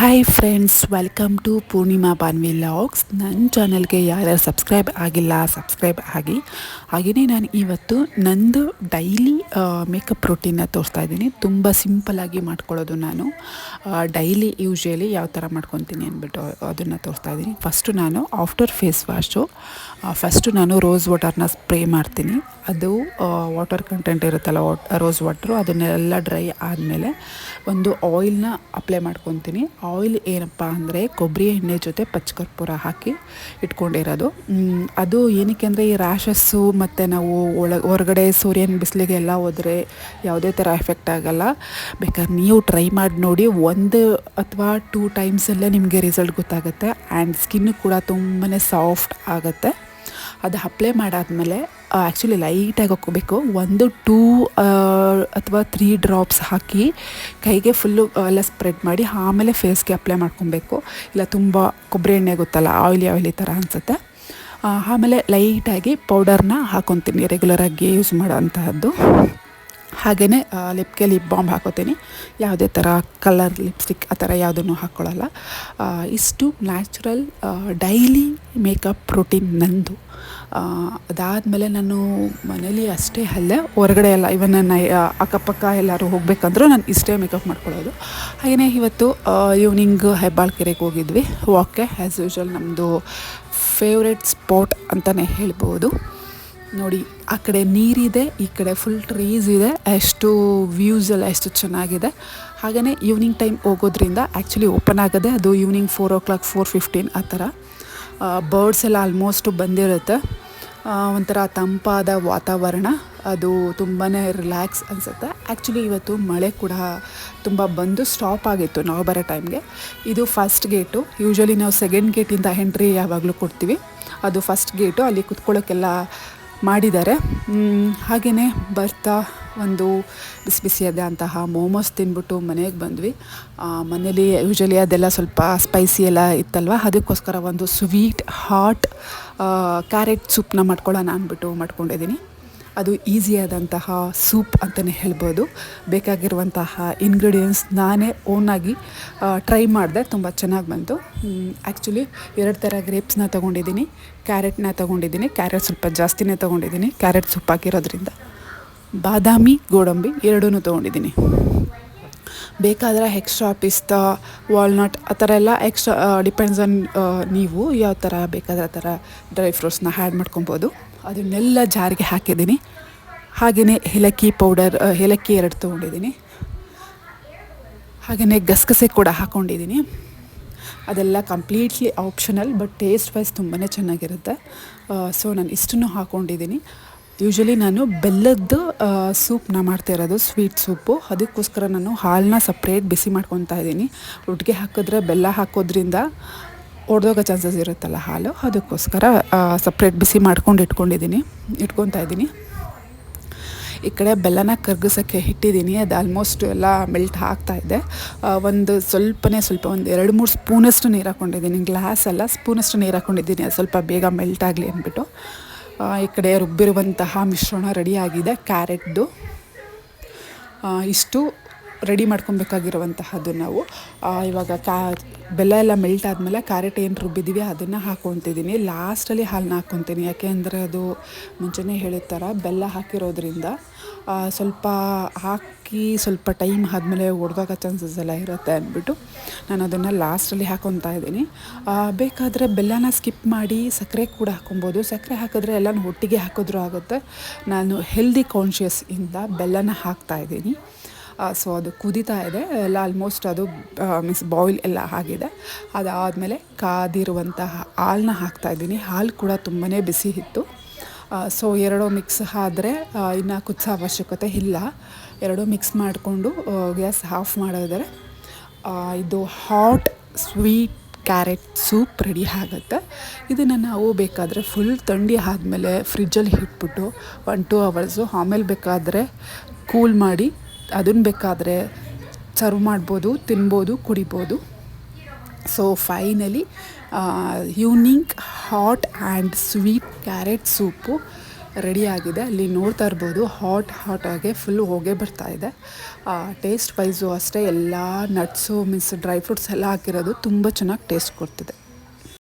Hi friends welcome to Poornima Banvi logs ನನ್ನ ಚಾನಲ್ಗೆ ಯಾರ್ಯಾರು ಸಬ್ಸ್ಕ್ರೈಬ್ ಆಗಿಲ್ಲ ಸಬ್ಸ್ಕ್ರೈಬ್ ಆಗಿ ಹಾಗೆಯೇ ನಾನು ಇವತ್ತು ನಂದು ಡೈಲಿ ಮೇಕಪ್ ರೊಟೀನ್ನ ತೋರಿಸ್ತಾ ಇದ್ದೀನಿ ತುಂಬ ಸಿಂಪಲ್ಲಾಗಿ ಮಾಡ್ಕೊಳ್ಳೋದು ನಾನು ಡೈಲಿ ಯೂಶ್ವಲಿ ಯಾವ ಥರ ಮಾಡ್ಕೊತೀನಿ ಅಂದ್ಬಿಟ್ಟು ಅದನ್ನು ತೋರಿಸ್ತಾ ಇದ್ದೀನಿ ಫಸ್ಟು ನಾನು ಆಫ್ಟರ್ ಫೇಸ್ ವಾಶು ಫಸ್ಟು ನಾನು ರೋಸ್ ವಾಟರ್ನ ಸ್ಪ್ರೇ ಮಾಡ್ತೀನಿ ಅದು ವಾಟರ್ ಕಂಟೆಂಟ್ ಇರುತ್ತಲ್ಲ ವಾಟ್ ರೋಸ್ ವಾಟ್ರು ಅದನ್ನೆಲ್ಲ ಡ್ರೈ ಆದಮೇಲೆ ಒಂದು ಆಯಿಲ್ನ ಅಪ್ಲೈ ಮಾಡ್ಕೊತೀನಿ ಆಯಿಲ್ ಏನಪ್ಪ ಅಂದರೆ ಕೊಬ್ಬರಿ ಎಣ್ಣೆ ಜೊತೆ ಪಚ್ಚಕರ್ಪೂರ ಹಾಕಿ ಇಟ್ಕೊಂಡಿರೋದು. ಅದು ಏನಕ್ಕೆ ಅಂದರೆ ಈ ರ್ಯಾಷಸ್ಸು ಮತ್ತು ನಾವು ಒಳ, ಹೊರಗಡೆ ಸೂರ್ಯನ ಬಿಸಿಲಿಗೆ ಎಲ್ಲ ಹೋದರೆ ಯಾವುದೇ ಥರ ಎಫೆಕ್ಟ್ ಆಗೋಲ್ಲ. ಬೇಕಾದ್ರೆ ನೀವು ಟ್ರೈ ಮಾಡಿ ನೋಡಿ, ಒಂದು ಅಥವಾ ಟೂ ಟೈಮ್ಸಲ್ಲೇ ನಿಮಗೆ ರಿಸಲ್ಟ್ ಗೊತ್ತಾಗುತ್ತೆ. ಆ್ಯಂಡ್ ಸ್ಕಿನ್ನು ಕೂಡ ತುಂಬಾ ಸಾಫ್ಟ್ ಆಗುತ್ತೆ. ಅದು ಅಪ್ಲೈ ಮಾಡಾದಮೇಲೆ ಆ್ಯಕ್ಚುಲಿ ಲೈಟಾಗಿ ಹಾಕೋಬೇಕು ಒಂದು ಟೂ ಅಥವಾ ತ್ರೀ ಡ್ರಾಪ್ಸ್ ಹಾಕಿ ಕೈಗೆ ಫುಲ್ಲು ಎಲ್ಲ ಸ್ಪ್ರೆಡ್ ಮಾಡಿ ಆಮೇಲೆ ಫೇಸ್ಗೆ ಅಪ್ಲೈ ಮಾಡ್ಕೊಬೇಕು. ಇಲ್ಲ, ತುಂಬ ಕೊಬ್ಬರಿ ಎಣ್ಣೆ ಗೊತ್ತಲ್ಲ ಆಯಿಲಿ ಆಯಿಲಿ ಥರ ಅನಿಸುತ್ತೆ. ಆಮೇಲೆ ಲೈಟಾಗಿ ಪೌಡರ್ನ ಹಾಕೊತೀನಿ ರೆಗ್ಯುಲರಾಗಿ ಯೂಸ್ ಮಾಡೋ ಹಾಗೆಯೇ ಲಿಪ್ಗೆ ಲಿಪ್ ಬಾಂಬ್ ಹಾಕೋತೀನಿ. ಯಾವುದೇ ಥರ ಕಲರ್ ಲಿಪ್ಸ್ಟಿಕ್ ಆ ಥರ ಯಾವುದನ್ನು ಹಾಕ್ಕೊಳ್ಳಲ್ಲ ಇಷ್ಟು ನ್ಯಾಚುರಲ್ ಡೈಲಿ ಮೇಕಪ್ ರೊಟೀನ್ ನಂದು. ಅದಾದಮೇಲೆ ನಾನು ಮನೇಲಿ ಅಷ್ಟೇ ಅಲ್ಲೇ, ಹೊರಗಡೆ ಎಲ್ಲ ಇವನ್ ನನ್ನ ಅಕ್ಕಪಕ್ಕ ಎಲ್ಲರೂ ಹೋಗಬೇಕಂದ್ರೂ ನಾನು ಇಷ್ಟೇ ಮೇಕಪ್ ಮಾಡ್ಕೊಳ್ಳೋದು. ಹಾಗೆಯೇ ಇವತ್ತು ಈವ್ನಿಂಗ್ ಹೆಬ್ಬಾಳ್ಕೆರೆಗೆ ಹೋಗಿದ್ವಿ. ವಾಕೆ ಆ್ಯಸ್ ಯೂಶ್ವಲ್ ನಮ್ಮದು ಫೇವ್ರೆಟ್ ಸ್ಪಾಟ್ ಅಂತಲೇ ಹೇಳ್ಬೋದು. ನೋಡಿ, ಆ ಕಡೆ ನೀರಿದೆ, ಈ ಕಡೆ ಫುಲ್ ಟ್ರೀಸ್ ಇದೆ, ಎಷ್ಟು ವ್ಯೂಸ್ ಎಲ್ಲ ಎಷ್ಟು ಚೆನ್ನಾಗಿದೆ. ಹಾಗೆಯೇ ಈವ್ನಿಂಗ್ ಟೈಮ್ ಹೋಗೋದ್ರಿಂದ ಆ್ಯಕ್ಚುಲಿ ಓಪನ್ ಆಗೋದೆ ಅದು evening four o'clock four fifteen ಆ ಥರ ಬರ್ಡ್ಸ್ ಎಲ್ಲ ಆಲ್ಮೋಸ್ಟು ಬಂದಿರುತ್ತೆ. ಒಂಥರ ತಂಪಾದ ವಾತಾವರಣ, ಅದು ತುಂಬಾ ರಿಲ್ಯಾಕ್ಸ್ ಅನಿಸುತ್ತೆ. ಆ್ಯಕ್ಚುಲಿ ಇವತ್ತು ಮಳೆ ಕೂಡ ತುಂಬ ಬಂದು ಸ್ಟಾಪ್ ಆಗಿತ್ತು ನಾವು ಬರೋ ಟೈಮ್ಗೆ ಇದು ಫಸ್ಟ್ ಗೇಟು ಯೂಶ್ವಲಿ ನಾವು ಸೆಕೆಂಡ್ ಗೇಟಿಂದ ಎಂಟ್ರಿ ಯಾವಾಗಲೂ ಕೊಡ್ತೀವಿ. ಅದು ಫಸ್ಟ್ ಗೇಟು ಅಲ್ಲಿ ಕುತ್ಕೊಳ್ಳೋಕ್ಕೆಲ್ಲ ಮಾಡಿದ್ದಾರೆ. ಹಾಗೆಯೇ ಬರ್ತಾ ಒಂದು ಬಿಸಿ ಬಿಸಿಯಾದಂತಹ ಮೋಮೋಸ್ ತಿಂದ್ಬಿಟ್ಟು ಮನೆಗೆ ಬಂದ್ವಿ. ಮನೇಲಿ ಯೂಶ್ವಲಿ ಅದೆಲ್ಲ ಸ್ವಲ್ಪ ಸ್ಪೈಸಿ ಎಲ್ಲ ಇತ್ತಲ್ವ? ಅದಕ್ಕೋಸ್ಕರ ಒಂದು ಸ್ವೀಟ್ ಹಾಟ್ ಕ್ಯಾರೆಟ್ ಸೂಪ್ನ ಮಾಡ್ಕೊಳ್ಳೋಣ ಅಂದ್ಬಿಟ್ಟು ಮಾಡ್ಕೊಂಡಿದ್ದೀನಿ. ಅದು ಈಸಿಯಾದಂತಹ ಸೂಪ್ ಅಂತಲೇ ಹೇಳ್ಬೋದು. ಬೇಕಾಗಿರುವಂತಹ ಇಂಗ್ರೀಡಿಯೆಂಟ್ಸ್ ನಾನೇ ಓನಾಗಿ ಟ್ರೈ ಮಾಡಿದೆ, ತುಂಬ ಚೆನ್ನಾಗಿ ಬಂತು. ಆ್ಯಕ್ಚುಲಿ ಎರಡು ಥರ ಗ್ರೇಪ್ಸ್ನ ತೊಗೊಂಡಿದ್ದೀನಿ. ಕ್ಯಾರೆಟ್ನ ತೊಗೊಂಡಿದ್ದೀನಿ. ಕ್ಯಾರೆಟ್ ಸ್ವಲ್ಪ ಜಾಸ್ತಿನೇ ತೊಗೊಂಡಿದ್ದೀನಿ. ಕ್ಯಾರೆಟ್ ಸೂಪ್ ಹಾಕಿರೋದ್ರಿಂದ. ಬಾದಾಮಿ, ಗೋಡಂಬಿ ಎರಡೂ ತೊಗೊಂಡಿದ್ದೀನಿ. ಬೇಕಾದರೆ ಎಕ್ಸ್ಟ್ರಾ ಪಿಸ್ತಾ ವಾಲ್ನಟ್ ಆ ಥರ ಎಲ್ಲ ಎಕ್ಸ್ಟ್ರಾ ಡಿಪೆಂಡ್ಸ್ ಆನ್ ನೀವು ಯಾವ ಥರ ಬೇಕಾದ್ರೆ ಆ ಥರ ಡ್ರೈ ಫ್ರೂಟ್ಸ್ನ ಆ್ಯಡ್ ಮಾಡ್ಕೊಬೋದು. ಅದನ್ನೆಲ್ಲ ಜಾರಿಗೆ ಹಾಕಿದ್ದೀನಿ. ಹಾಗೆಯೇ ಏಲಕ್ಕಿ ಪೌಡರ್ ಏಲಕ್ಕಿ ಎರಡು ತೊಗೊಂಡಿದ್ದೀನಿ. ಹಾಗೆಯೇ ಗಸಗಸೆ ಕೂಡ ಹಾಕ್ಕೊಂಡಿದ್ದೀನಿ ಅದೆಲ್ಲ completely optional but taste wise ತುಂಬಾ ಚೆನ್ನಾಗಿರುತ್ತೆ ಸೊ ನಾನು ಇಷ್ಟನ್ನು ಹಾಕ್ಕೊಂಡಿದ್ದೀನಿ ಯೂಶ್ವಲಿ ನಾನು ಬೆಲ್ಲದ್ದು ಸೂಪ್ನ ಮಾಡ್ತಾ ಇರೋದು ಸ್ವೀಟ್ ಸೂಪು. ಅದಕ್ಕೋಸ್ಕರ ನಾನು ಹಾಲನ್ನ ಸಪ್ರೇಟ್ ಬಿಸಿ ಮಾಡ್ಕೊತಾ ಇದ್ದೀನಿ. ಒಟ್ಟಿಗೆ ಹಾಕಿದ್ರೆ ಬೆಲ್ಲ ಹಾಕೋದ್ರಿಂದ ಒಡೆದೋಗೋ ಚಾನ್ಸಸ್ ಇರುತ್ತಲ್ಲ ಹಾಲು. ಅದಕ್ಕೋಸ್ಕರ ಸಪ್ರೇಟ್ ಬಿಸಿ ಮಾಡ್ಕೊಂಡು ಇಟ್ಕೊಂಡಿದ್ದೀನಿ. ಇಟ್ಕೊತಾ ಇದ್ದೀನಿ. ಈ ಕಡೆ ಬೆಲ್ಲನ ಕರ್ಗಿಸೋಕ್ಕೆ ಇಟ್ಟಿದ್ದೀನಿ ಅದು ಆಲ್ಮೋಸ್ಟ್ ಎಲ್ಲ ಮೆಲ್ಟ್ ಇದೆ. ಒಂದು ಸ್ವಲ್ಪನೇ ಸ್ವಲ್ಪ, ಒಂದು ಎರಡು, ಮೂರು ಸ್ಪೂನಷ್ಟು ನೀರು ಹಾಕ್ಕೊಂಡಿದ್ದೀನಿ ಗ್ಲಾಸ್ ಅಲ್ಲ, ಸ್ಪೂನಷ್ಟು ನೀರು ಹಾಕ್ಕೊಂಡಿದ್ದೀನಿ ಅದು ಸ್ವಲ್ಪ ಬೇಗ ಮೆಲ್ಟ್ ಆಗಲಿ ಅಂದ್ಬಿಟ್ಟು. ಈ ಕಡೆ ರುಬ್ಬಿರುವಂತಹ ಮಿಶ್ರಣ ರೆಡಿಯಾಗಿದೆ, ಕ್ಯಾರೆಟ್ದು. ಇಷ್ಟು ರೆಡಿ ಮಾಡ್ಕೊಬೇಕಾಗಿರುವಂತಹದ್ದು ನಾವು. ಇವಾಗ ಕ್ಯಾ ಬೆಲ್ಲ ಎಲ್ಲ ಮೆಲ್ಟ್ ಆದಮೇಲೆ ಕ್ಯಾರೆಟ್ ಏನು ರುಬ್ಬಿದ್ದೀವಿ ಅದನ್ನು ಹಾಕ್ಕೊತಿದ್ದೀನಿ ಲಾಸ್ಟಲ್ಲಿ ಹಾಲನ್ನ ಹಾಕ್ಕೊತೀನಿ ಯಾಕೆ ಅಂದರೆ ಅದು ಮುಂಚೆನೇ ಥರ ಬೆಲ್ಲ ಹಾಕಿರೋದ್ರಿಂದ ಸ್ವಲ್ಪ ಹಾಕಿ ಸ್ವಲ್ಪ ಟೈಮ್ ಆದಮೇಲೆ ಒಡೆದಾಗ ಚಾನ್ಸಸ್ ಎಲ್ಲ ಇರುತ್ತೆ ಅಂದ್ಬಿಟ್ಟು ನಾನು ಅದನ್ನು ಲಾಸ್ಟಲ್ಲಿ ಹಾಕೊತಾ ಇದ್ದೀನಿ. ಬೇಕಾದರೆ ಬೆಲ್ಲನ ಸ್ಕಿಪ್ ಮಾಡಿ ಸಕ್ಕರೆ ಕೂಡ ಹಾಕೊಬೋದು. ಸಕ್ಕರೆ ಹಾಕಿದ್ರೆ ಎಲ್ಲನೂ ಒಟ್ಟಿಗೆ ಹಾಕಿದ್ರೂ ಆಗುತ್ತೆ. ನಾನು ಹೆಲ್ದಿ ಕಾನ್ಷಿಯಸ್ ಇಂದ ಬೆಲ್ಲನ ಹಾಕ್ತಾಯಿದ್ದೀನಿ ಸೊ ಅದು ಕುದೀತಾ ಇದೆ. ಎಲ್ಲ ಆಲ್ಮೋಸ್ಟ್ ಅದು ಮೀನ್ಸ್ ಬಾಯ್ಲ್ ಎಲ್ಲ ಆಗಿದೆ. ಅದಾದಮೇಲೆ ಕಾದಿರುವಂತಹ ಹಾಲನ್ನ ಹಾಕ್ತಾಯಿದ್ದೀನಿ ಹಾಲು ಕೂಡ ತುಂಬಾ ಬಿಸಿ ಇತ್ತು. ಸೊ ಎರಡೂ ಮಿಕ್ಸ್ ಆದರೆ ಇನ್ನು ಕುದಿಸೋ ಅವಶ್ಯಕತೆ ಇಲ್ಲ. ಎರಡೂ ಮಿಕ್ಸ್ ಮಾಡಿಕೊಂಡು ಗ್ಯಾಸ್ ಆಫ್ ಮಾಡಿದರೆ ಇದು hot sweet carrot soup ready ಆಗುತ್ತೆ. ಇದನ್ನು ನಾವು ಬೇಕಾದರೆ ಫುಲ್ ಥಂಡಿ ಆದಮೇಲೆ ಫ್ರಿಜ್ಜಲ್ಲಿ ಇಟ್ಬಿಟ್ಟು ಒನ್ ಟೂ ಅವರ್ಸು ಆಮೇಲೆ ಬೇಕಾದರೆ ಕೂಲ್ ಮಾಡಿ ಅದನ್ನು ಬೇಕಾದರೆ ಸರ್ವ್ ಮಾಡ್ಬೋದು, ತಿನ್ಬೋದು, ಕುಡಿಬೋದು. So finally ಯೂನಿಂಕ್ hot and sweet carrot soup ರೆಡಿಯಾಗಿದೆ ಅಲ್ಲಿ ನೋಡ್ತಾ ಇರ್ಬೋದು ಹಾಟ್ ಹಾಟ್ ಆಗಿ ಫುಲ್ ಹೋಗೇ ಬರ್ತಾ ಇದೆ. ಟೇಸ್ಟ್ ವೈಸು ಅಷ್ಟೇ ಎಲ್ಲ ನಟ್ಸು ಮೀನ್ಸ್ ಡ್ರೈ ಫ್ರೂಟ್ಸ್ ಎಲ್ಲ ಹಾಕಿರೋದು ತುಂಬ ಚೆನ್ನಾಗಿ ಟೇಸ್ಟ್ ಕೊಡ್ತಿದೆ.